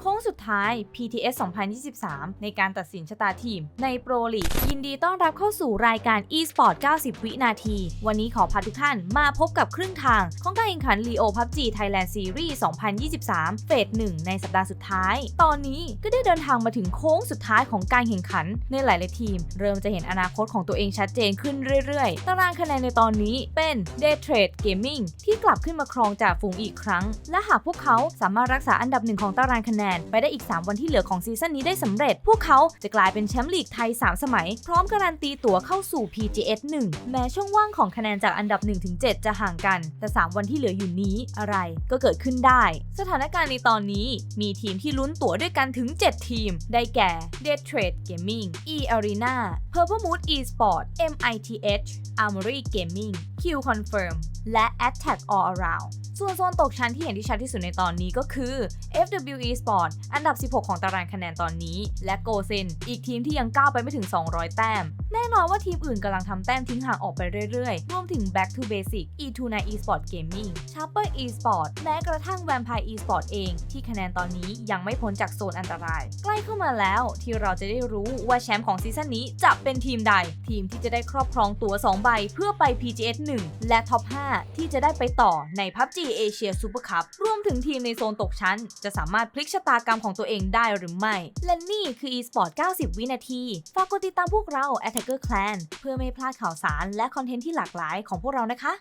โค้ งสุดท้าย PTS 2023 ในการตัดสินชะตาทีม ในโปรลีกยินดีต้อนรับเข้าสู่รายการ eSport 90 วินาที วันนี้ขอพาทุกท่านมาพบกับครึ่งทาง ของการแข่งขัน Leo PUBG Thailand Series 2023 เฟส1ในสัปดาห์สุดท้าย ตอนนี้ก็ได้เดินทางมาถึงโค้งสุดท้ายของการแข่งขัน ในหลายๆทีม เริ่มจะเห็นอนาคตของตัวเองชัดเจนขึ้นเรื่อยๆ ตารางคะแนนในตอนนี้เป็น Day Trade Gaming ที่กลับขึ้นมาครองจากฝูงอีกครั้ง และหากพวกเขาสามารถรักษาอันดับหนึ่งของตารางคะแนนไปได้อีก 3 วันที่เหลือของซีซั่นนี้ได้สำเร็จ พวกเขาจะกลายเป็นแชมป์ลีกไทย 3 สมัย พร้อมการันตีตั๋วเข้าสู่ PGS 1 แม้ช่องว่างของคะแนนจากอันดับ 1-7 จะห่างกัน แต่ 3 วันที่เหลืออยู่นี้อะไรก็เกิดขึ้นได้ สถานการณ์ในตอนนี้มีทีมที่ลุ้นตั๋วด้วยกันถึง 7 ทีม ได้แก่ Dead Trade Gaming E Arena Purple Mood Esport MITH Armory Gaming Q Confirm และ Attack All Around ส่วนโซนตกชั้นที่เห็นที่ชัดที่สุดในตอนนี้ก็คือ FWE Sport อันดับ 16 ของตารางคะแนนตอนนี้ และ g o s e n อีกทีมที่ยังก้าวไปไม่ถึง 200 แต้ม แน่นอนว่าทีมอื่นกำลังทำแต้มทิ้งห่างออกไปเรื่อยๆ รวมถึง Back to Basic E29 Esport Gaming Sharper Esport แม้กระทั่ง Vampire Esport เองที่คะแนนตอนนี้ยังไม่พ้นจากโซนอันตราย ใกล้เข้ามาแล้วที่เราจะได้รู้ว่าแชมป์ของซีซั่นนี้จะเป็นทีมใด ทีมที่จะได้ครอบครองตั๋ว2ใบเพื่อไป PGS 1 และท็อป5ที่จะได้ไปต่อใน PUBG Asia Super Cup รวมถึงทีมในโซนตกชั้น จะสามารถพลิกชะตากรรมของตัวเองได้หรือไม่ และนี่คือ eSport 90 วินาที ฝากกดติดตามพวกเรา Attacker Clan เพื่อไม่พลาดข่าวสารและคอนเทนต์ที่หลากหลายของพวกเรานะคะ